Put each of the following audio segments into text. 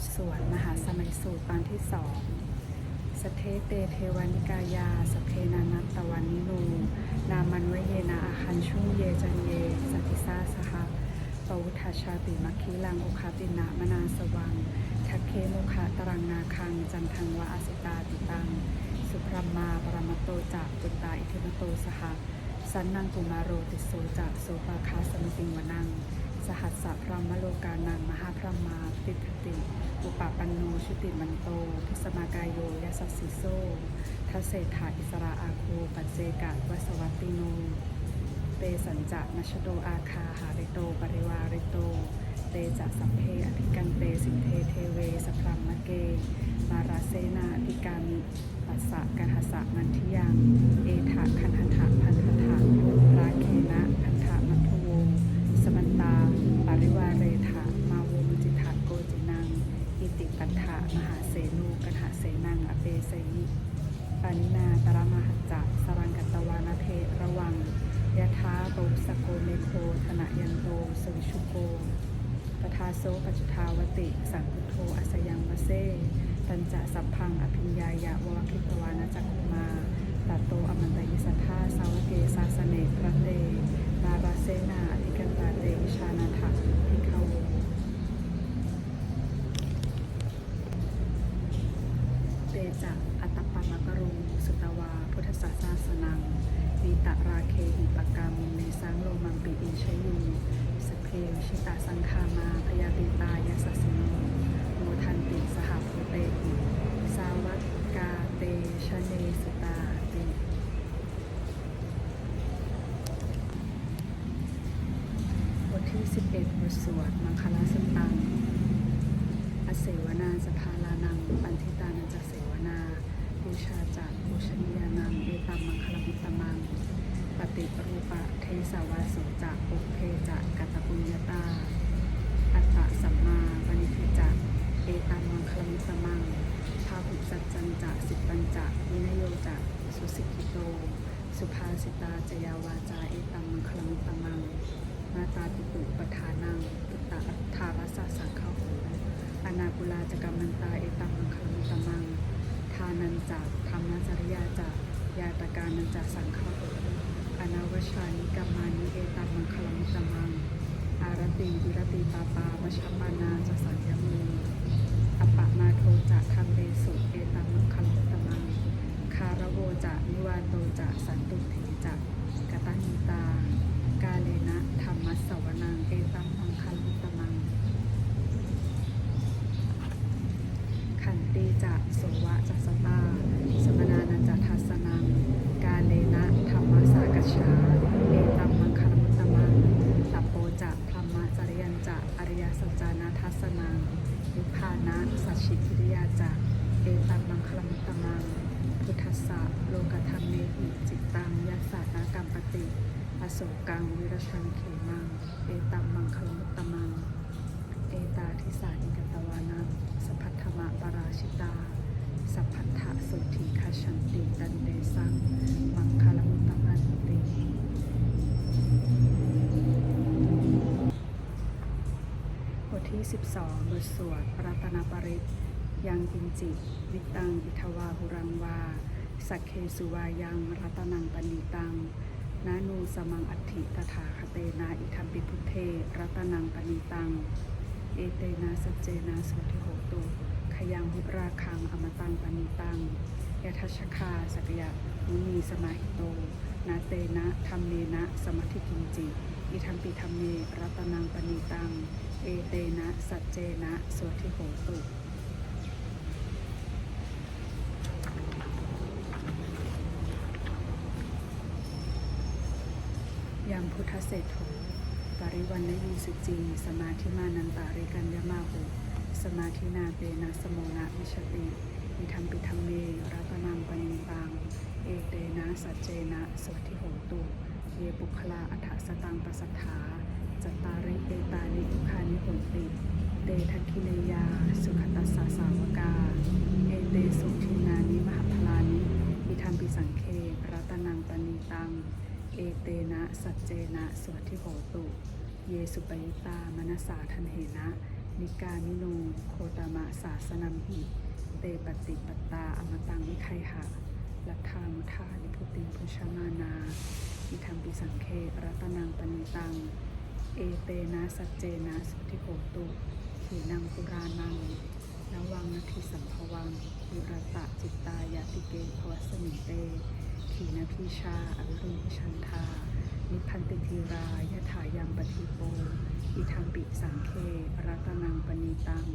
ที่สิบทสวดมหาสมัยสูตรตอนที่สองสเทเตเทวานิกายา สเพนานัตตวันนินู นามันเวเยนาอาคันชุ่งเยจันเยสติสาสหะปวุฒาชาติมัคคิลังโอคาตินามนาสวัง ทักเคโมคะตรังนาคัง จันทังวะอสิตาติตัง สุพรมมาปรมตโตจากปุตตาอิทิมโตสหะสันนังกุมาโรติโสจากโสปาคาสมิติงวนัง หัสสะพรหมโลกานังมหาพรหมาติทติ อุปปันโนชุติมันโตทิสมากายโยยสัสสิโซทัเศรษฐาอิสราอาโคปัจเจกะวสวัตติโน เตสัญจะนชโดอาคาหาริโตปริวาริโต เตจะสัพเพอภิกันเตสิเทเทเวสพรัมมะเก มาราเซนาอภิกามิปัสสะกหัสสะมันทิยัง เอถะคันหันถะพันธถะราเคนะะมหาเสนูกันหาเสนังอเปเสยิปานินาตระมหัจจะสรังกัตวานาเทระวังยะท้าโตสโกเมโคธนยันโตสวิชุโกปทาโซปัจจุทาวติ สังคุโทอัสยังวเซตัญจะสัพพังอภิญญายะวะคิตวานาจักุมาตัตโตอมันตยิสัทธาสาวเกสาสเนพระเตนาราเซนาอธิกันตาเตวิชานาถะพิก วาพุทธศาสนาสนังวีตะราเคหิปกรรมในสังโลมัมปิอิชยูสเพวิชิตาสังคามาพยาปิตายาสัสโนโมทันติสหภูเตหิสาวัตกาเตชะเนสุตาติบทที่ 11บทสวดมังคลาสตังอเสวนาสภาลานัง ปันทิตานันจเสวนาบูชาจักบูชนียานัง ตัมมังคลมุตตมัง ปฏิปรูปะเทสวาสุจักปุเพจักกัตตปุญญาตา อัตตะสัมมาปณิทิจักเอตัมมังคลมุตตมังพาหุสัจจันจะสิปัญจะวินโยจะสุสิกิโต สุภาสิตาจยาวาจาเอตัมมังคลมุตตมัง มาตาปิตุปทานังปุตตะทารัสสะสังฆาโหอนาคุลาจกรรมันตาเอตัมมังคลมุตตมังทานันจักธรรมจริยาจัก ยาตการนันจักสังฆาโหอนาวชานิกัมมานิเอตัมมังคลมุตมัง อารติวิรติปาปาวชปานาจะสัญญมืออปะมาโทจะทำเดสุเอตัมมังคลมุตตมัง คารโวจะนิวาโตจะสันตุเถจะกตัญญิตา กาเลนะธรรมสวนังเอตัมมังคลมุตตมัง ขันติจะโสวะจัสตา โศกังวิรชังเขมัง เอตัมมังคลมุตตมัง เอตาทิสานิกตวานังสัพพัทธมะปราชิตา สัพพัทธะสุธีคชันติตันเดสัง มังคลมุตตมันติบทที่ 12 บทสวดรัตนปริตยังกินจิวิตังอิทวาหุรังวา สักเคสุวายังรัตนังปณิตัง นานูสมังอัตถิตถาคเตนาอิทัมปิพุทเท รัตนังปณิตัง เอเตนะสัจเจนะสุทิโหตุขยังหุราคังอมตังปณิตังยทัชคาสกยะมุนีสมาหิโต นาเตนะธรรมเนนะสมัติกินจิ อิทัมปิธรรมเมรัตนังปณิตัง เอเตนะสัจเจนะสุทิโหตุ ยามพุทธเศรษฐปริวันนยีสุจีสมาธิมานันตาริกัญญามาหุสมาธินาเตนะสโมนะวิชติอิทัมปิทัมเมรัตนังปณิตังเอเตนะสัจเจนะสุทิโหตุ เยปุคลาอัฏฐสตังปสัทธาจตตาริเอตานิทุกขานิหนติ เตทักขิเนยา สุขตัสสะสาวกา เอเตสุทินานิมหาพลานิอิทัมปิสังเครัตนังปณิตัง เอเตนะ สัจเจนะสวัสทิโหตุ เยสุปยุตามนสสาทันเหนะ นิกามิโนโคตามะสาสนัมหิ เตปฏิปตาอมตังวิไคหะลัทธามุทานิพุติพุชมานาอิทัมปิสังเครัตนังปณิตัง เอเตนะสัจเจนะสุทิโหตุขีนังปุรานังนวังนาทิสัมภวังยุรตะจิตตายาติเกภวสมิเต ขีนาพีชาอรุณิชันธานิพันติธีรายถายังปฏิโปอิทัมปิสังเค รัตนังปณีตัง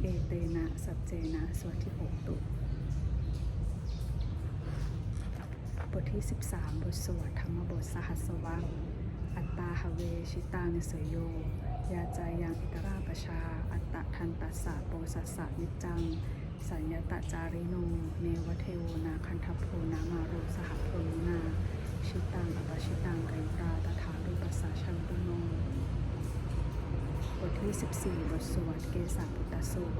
เอเตนะสัจเจนะสวัสดิโหตุบทที่ 13 บทสวดธรรมบทสหัสวังอัตตาหเวชิตานิสยโย ยาใจยังอิตราปชา อัตตะทันตัสสะโปสัสสะนิจัง สัญญาตจาริโน เนวเทโวนาคันทโพนามารุสหพนุนา ชิตังอปชิตังกายุราตถารุปัสสะชังตุโนบทที่ 14 บทสวดเกสาพุตตสูตร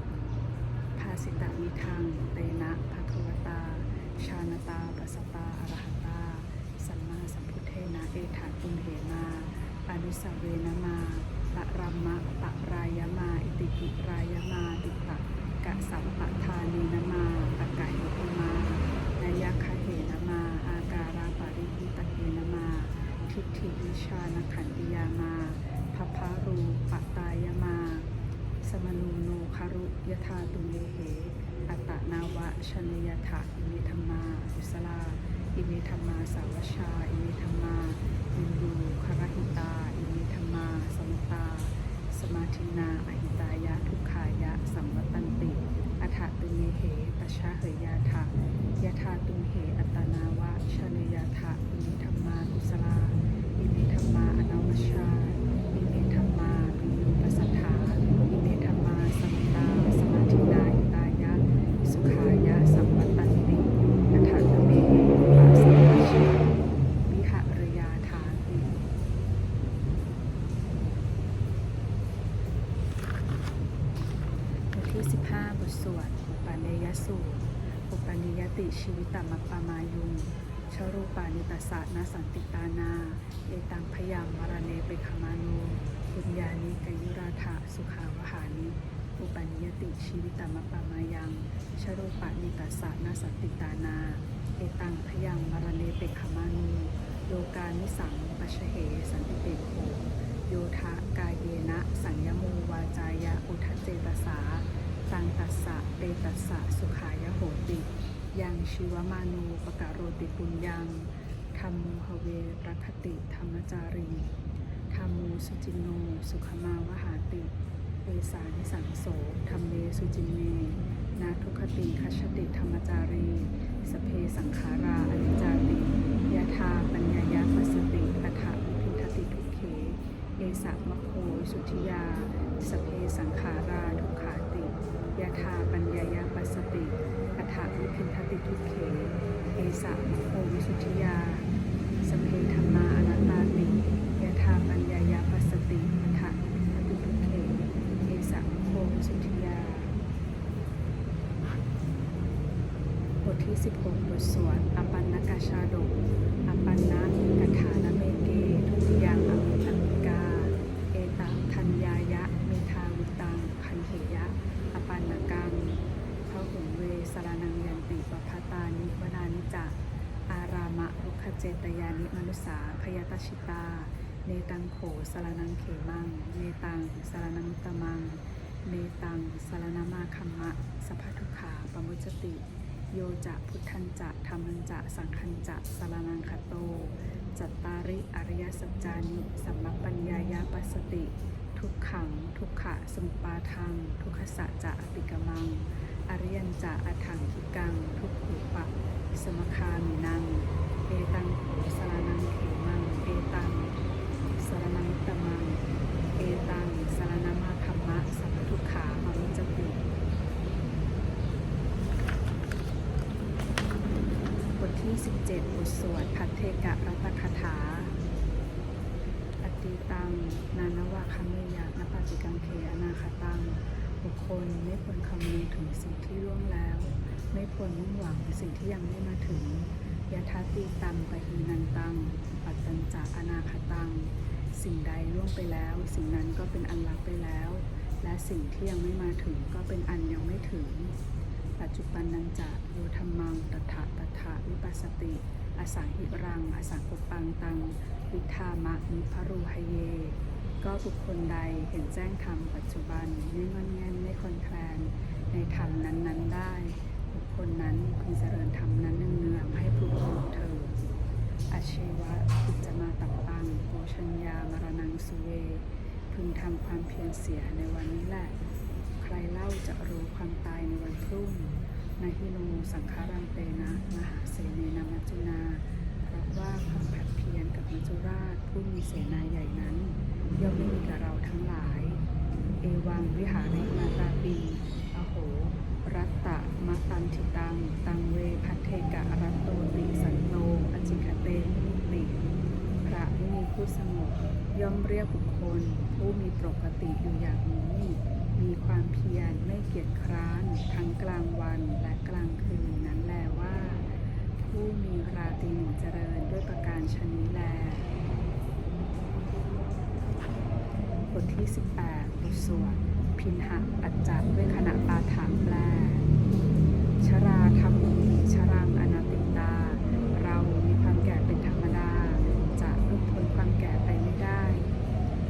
ภาสิตามิทัง เตนะภะคะวตา ชานตาปัสตาอรหัตา สัมมาสัมพุทเทนะเอถาตุมเหมา อนุสเวนะมาปะระ ชีวิตตมัปามายังชรูปานิตัสสะนาสติตานา เอตังพยังมรเนเปคามานุโลกานิสังปัชเหสันติเตโคโยทะกายเยนะ สัญญมูวาจายะอุทเจตสาตังตัสสะเตตัสสะสุขายโหติ ยังชีวมานูปกะโรติปุญญังธรรมูหเวรคติธรรมจารีธรรมูสุจินโนสุขมาวหาติ เอสานิสังโสธรรมเมสุจินเม นาทุคติคัชติธรรมจารี สเพสังขาราอนิจจาติยะธาปัญญายาปสติอัฏฐวิพิทติทุเข เอสะมะโคสุธิยา สเพสังขาราทุขาติยาธาปัญญายาปสติอัฏฐวิพินทติทุเข เอสะมะโควิสุธิยา สเพธรรมา ที่16บทสวดอปันนกาชาดกอปันนะกัฐานเมเกทุติยังอมิตังกา เอตัทัญญายะเมทาวิตังคันเหยะ อปันนกังพระหุเวสรนังยันติปภตานิวนานิจะอารามะรุคเจตยานิมนุสาพยตชิตา เนตังโขสรนังเขมัง เนตังสรนังตมัง เนตังสรณมาคัมมะ สัพพทุขาปมุจติ โยจะพุทธันจะธรรมันจะสังคันจะสารนังคโต จัตตาริอริยสัจจานิสัมมปัญญายาปัสสติ ทุกขัง ทุกขะสมุปาทัง ทุกขสัจจะอติกมัง อริยันจะอัถังคิกัง ทุกขุปะ สมคามินัง เอตังโสารนังเขมัง เอตังสารนังตมัง เอตังสารนามาคัมมะสัพพทุกขาปมุจจติ บทที่ 17 บทสวดพัทเท กะรัตคาถา อติตัง นานวะคเมยะนปฏิกังเคอนาคตัง บุคคลไม่ควรคำนึงถึงสิ่งที่ล่วงแล้ว ไม่ควรมุ่งหวังสิ่งที่ยังไม่มาถึงยะทาติตังปะหีนันตัง ปัตตัญจะอนาคตัง สิ่งใดล่วงไปแล้ว สิ่งนั้นก็เป็นอันลับไปแล้ว และสิ่งที่ยังไม่มาถึงก็เป็นอันยังไม่ถึง ปัจจุบันนันจะโยธรรมังตถา ถาวิปัสสติ อสังหิรัง อสังกุปังตังวิธามะนิพรูหเย ก็บุคคลใดเห็นแจ้งธรรมปัจจุบันไม่งอนแงนไม่คลอนแคลนในธรรมนั้น ๆ ได้ บุคคลนั้นพึงเจริญธรรมนั้นเนืองๆให้ปลุกปลุกเธออาชีวะพิจมาตับปังโอชัญญามรณังสุเว พึงทำความเพียรเสียในวันนี้แหละ ใครเล่าจะรู้ความตายในวันพรุ่ง นาฮิโนสังขารังเตนะมหาเสเนนามัจจุนาเพราะว่าความผัดเพียรกับมัจจุราชผู้มีเสนาใหญ่นั้น ย่อมไม่มีกับเราทั้งหลาย เอวังวิหาริมาตาปีอโห รัตตะมะตันทิตัง ตังเวพัทเทกะรัตโตติสันโนอจิคเตมิติพระผู้มีผู้สงบย่อมเรียกบุคคล ผู้มีปกติอยู่อย่างนี้ มีความเพียรไม่เกียจคร้านทั้งกลางวันและกลางคืนนั้นแลว่า ผู้มีราตรีหนึ่งเจริญด้วยประการชนี้แลบทที่ 18บทสวดพินหะปัจจักด้วยขณะปาฐานแปลชราธรรมมีชรังอนาติตา เรามีความแก่เป็นธรรมดา จะลุกพ้นความแก่ไปไม่ได้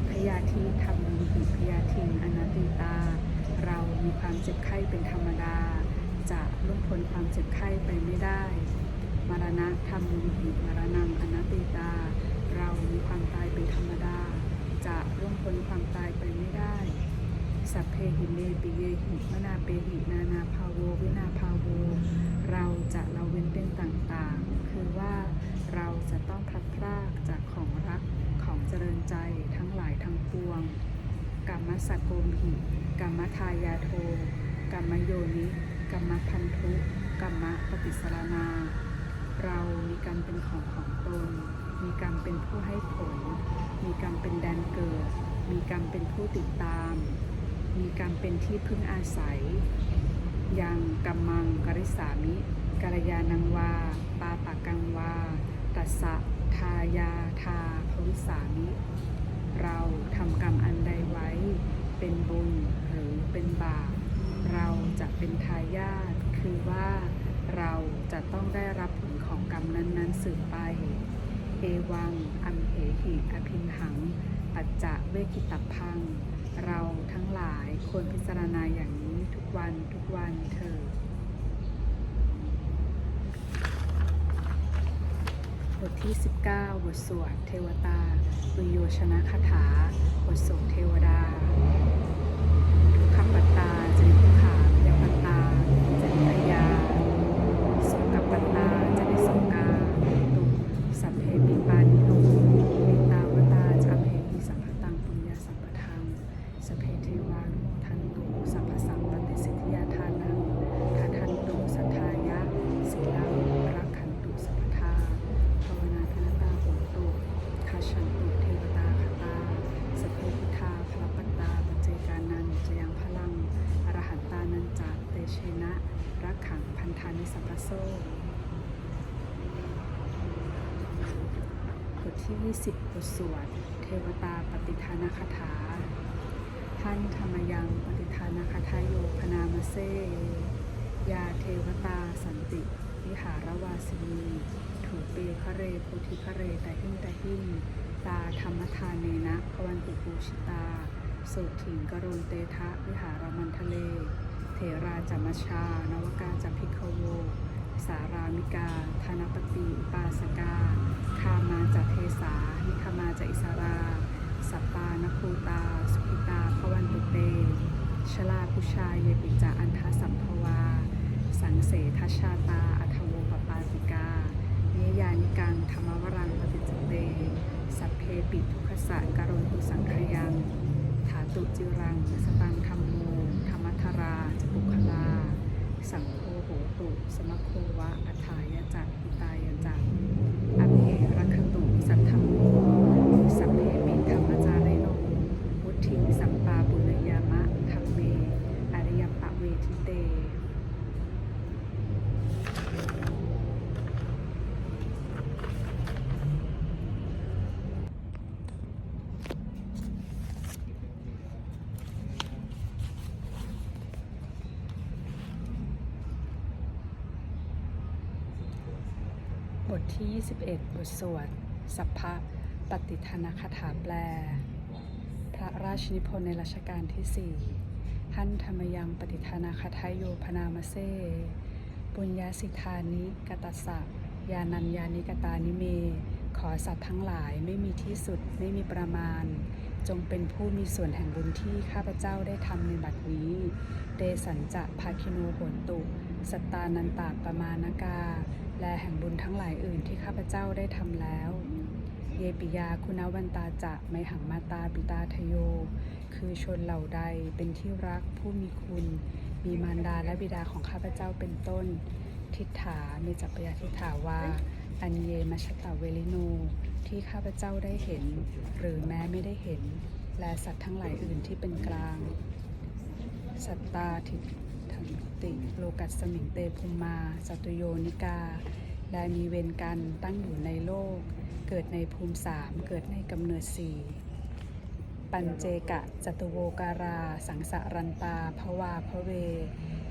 พยาธิธรรมมีพยาธิอนาติตา มีความเจ็บไข้เป็นธรรมดา จะลุกพ้นความเจ็บไข้ไปไม่ได้ มรณะธรรมมีหิมรณังอนาติตา เรามีความตายเป็นธรรมดา จะล่วงพ้นความตายไปไม่ได้ สัพเพหิเมปิเยหิมนาเปหินานาภาโววินาภาโว เราจะละเว้นเป็นต่างๆ คือว่าเราจะต้องพลัดพรากจากของรักของเจริญใจทั้งหลายทั้งปวง กรรมสกโกมหิกรรมทายาโทกรรมโยนิกรรมพันธุกรรมปฏิสรณาเรามีกรรมเป็นของของตน มีกรรมเป็นผู้ให้ผล มีกรรมเป็นแดนเกิด มีกรรมเป็นผู้ติดตาม มีกรรมเป็นที่พึ่งอาศัย ยังกัมมังกริสามิกัลยาณังวา ปาปากังวา ตัสสะทายาทาภวิสามิ เราทำกรรมอันใดไว้ เป็นบุญหรือเป็นบาป เราจะเป็นทายาทคือว่าเราจะต้องได้รับผลของกรรมนั้นๆสืบไป เอวัง อัมเหหิอภินหัง ปัจจะเวกิตพัง เราทั้งหลายควรพิจารณาอย่างนี้ทุกวันทุกวันเถิด บทที่ 19 บทสวดเทวตาปุโยชนะคาถา บทสวดเทวดา ทที่20บทสวด เทวตาปฏิทานคาถา ท่านธรรมยังปฏิทานคาทายโยพนามเซ ยาเทวตาสันติวิหารวาสินีถูเปคะเรโพธิคะเรต่หิ้งต่หิ้งตาธรรมทานเนนะพวันตุปูชิตาสุถิงกรุณเตทะวิหารมันทะเลเถราจัมมชานวกาจัพิคโว สารามิกา ธนปฏิ ปาสกา คามาจเทสา นิคมาจอิสารา สัปปานภูตา สุขิตาพวันตุเต ชลาพุชาเยปิจาอันทสัมภวา สังเสทัชชาตา อัทโวปปาติกาเนยานิกังธรรมวรังปฏิจเต สัพเพปิทุขสะการุณตุสังขยังถาตุจิรังสตังธรรมโมธรรมัทราจปุคลา สัง ตุสมโควะอัฏฐายจักอิตายจักอภิรักขตุสัทธมโมสัพเพปิธรรมจาริโนวุฒิสัมปาปุณยามะธรรมเม อริยปะเวทิเต ที่ 21 บทสวดสัพพะปฏิทานคาถาแปล พระราชนิพนธ์ในรัชกาลที่ 4 ท่านธรรมยังปฏิทานาคาทายโยพนามเซปุญญาสิทธานิกตัสสะยานัญญานิกตานิเม ขอสัตว์ทั้งหลายไม่มีที่สุดไม่มีประมาณ จงเป็นผู้มีส่วนแห่งบุญที่ข้าพเจ้าได้ทำในบัดนี้ เดสันจะภาคิโนโหนตุ สตานันตาปมานกา และแห่งบุญทั้งหลายอื่นที่ข้าพเจ้าได้ทำแล้ว เยปิยาคุณวันตาจะไมหังมาตาปิตาทโย คือชนเหล่าใดเป็นที่รักผู้มีคุณ มีมารดาและบิดาของข้าพเจ้าเป็นต้น ทิฏฐาเมจัปปยาทิฏฐาวาอันเยมชตะเวลิโนที่ข้าพเจ้าได้เห็น หรือแม้ไม่ได้เห็น และสัตว์ทั้งหลายอื่นที่เป็นกลาง สัตตาทิทัน ติ โลกัสสมิงเตภูมาสัตุโยนิกาและมีเวรกันตั้งอยู่ในโลก เกิดในภูมิสามเกิดในกำเนิดสี่ปัญเจกะจตุโวการา สังสารันตาภวาพระเว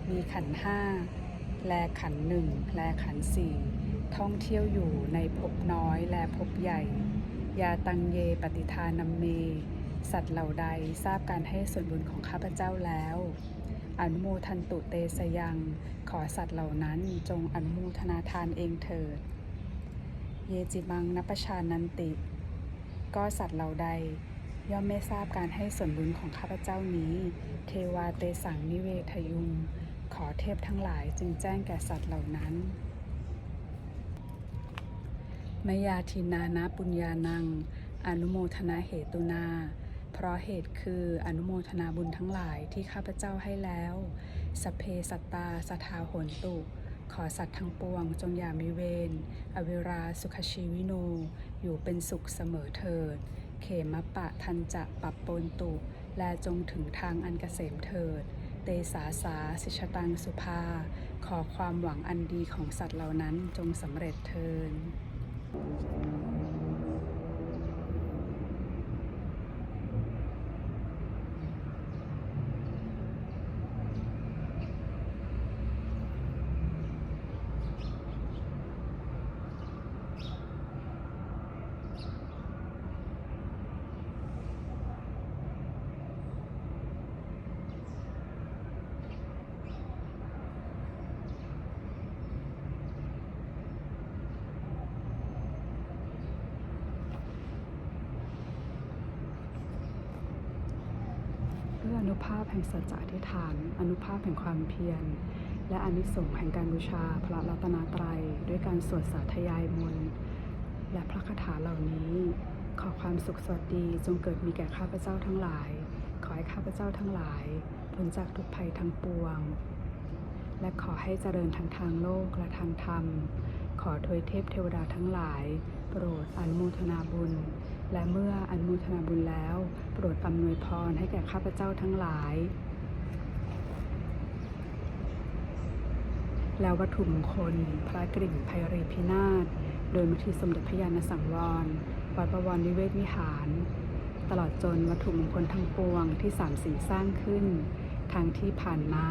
มีขันห้าแลขันหนึ่งแลขันสี่ท่องเที่ยวอยู่ในภพน้อยและภพใหญ่ ยาตังเยปฏิทานัมเม สัตว์เหล่าใดทราบการให้ส่วนบุญของข้าพเจ้าแล้ว อนุโมทันตุเตสยัง ขอสัตว์เหล่านั้นจงอนุโมทนาทานเองเถิด เยจิมังนปชานันติ ก็สัตว์เหล่าใด ย่อมไม่ทราบการให้ส่วนบุญของข้าพเจ้านี้ เทวาเตสังนิเวทยุง ขอเทพทั้งหลายจึงแจ้งแก่สัตว์เหล่านั้นมยาทินานาปุญญานัง อนุโมทนาเหตุนา เพราะเหตุคืออนุโมทนาบุญทั้งหลายที่ข้าพเจ้าให้แล้ว สเพสัตตาสทาโหนตุ ขอสัตว์ทั้งปวงจงอย่ามีเวร อเวราสุขชีวิโน อยู่เป็นสุขเสมอเถิด เขมปะทันจะปับปนตุ และจงถึงทางอันเกษมเถิด เตสาสาสิชตังสุภา ขอความหวังอันดีของสัตว์เหล่านั้นจงสำเร็จเทิน ภาพแห่งสัจจะอธิษฐาน อนุภาพแห่งความเพียร และอนิสงส์แห่งการบูชาพระรัตนตรัย ด้วยการสวดสาธยายมนต์และพระคาถาเหล่านี้ ขอความสุขสวัสดีจงเกิดมีแก่ข้าพเจ้าทั้งหลาย ขอให้ข้าพเจ้าทั้งหลายพ้นจากทุกภัยทั้งปวง และขอให้เจริญทั้งทางโลกและทางธรรม ขอทวยเทพเทวดาทั้งหลาย โปรดอนุโมทนาบุญ และเมื่ออนุโมทนาบุญแล้ว โปรดอำนวยพรให้แก่ข้าพเจ้าทั้งหลาย แล้ววัตถุมงคล พระกริ่งไพรีพินาศ โดยมุทีสมเด็จพระยาณสังวร วัดประวรนิเวศวิหาร ตลอดจนวัตถุมงคลทั้งปวงที่สามสีสร้างขึ้นทางที่ผ่านมา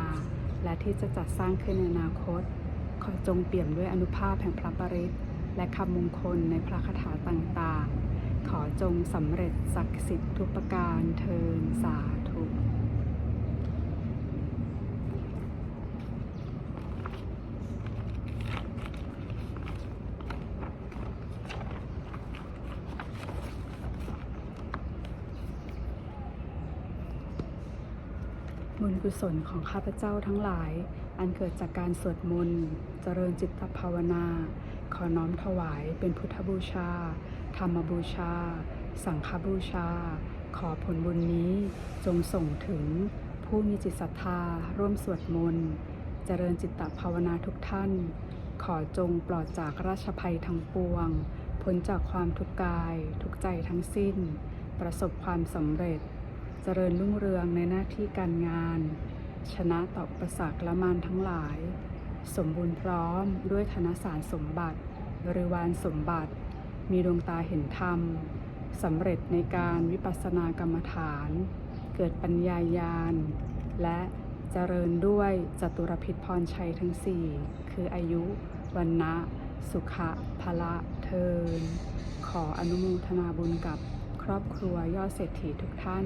และที่จะจัดสร้างขึ้นในอนาคต ขอจงเปี่ยมด้วยอนุภาพแห่งพระปริตและคำมงคลในพระคาถาต่างๆ ขอจงสำเร็จศักดิ์สิทธิ์ทุกประการเทินสาธุบุญกุศลของข้าพเจ้าทั้งหลาย อันเกิดจากการสวดมนต์ เจริญจิตภาวนา ขอน้อมถวายเป็นพุทธบูชา ธรรมบูชา สังฆบูชา ขอผลบุญนี้จงส่งถึงผู้มีจิตศรัทธา ร่วมสวดมนต์ เจริญจิตตภาวนาทุกท่าน ขอจงปลอดจากราชภัยทั้งปวงพ้นจากความทุกข์กาย ทุกใจทั้งสิ้น ประสบความสำเร็จ เจริญรุ่งเรืองในหน้าที่การงาน ชนะต่ออุประสักและมารทั้งหลาย สมบูรณ์พร้อมด้วยธนสารสมบัติ บริวารสมบัติ มีดวงตาเห็นธรรมสำเร็จในการวิปัสสนากรรมฐาน เกิดปัญญายาณ และเจริญด้วยจตุรพิษพรชัยทั้งสี่คืออายุวันนะสุขะพละเทิน ขออนุโมทนาบุญกับครอบครัวยอดเศรษฐีทุกท่าน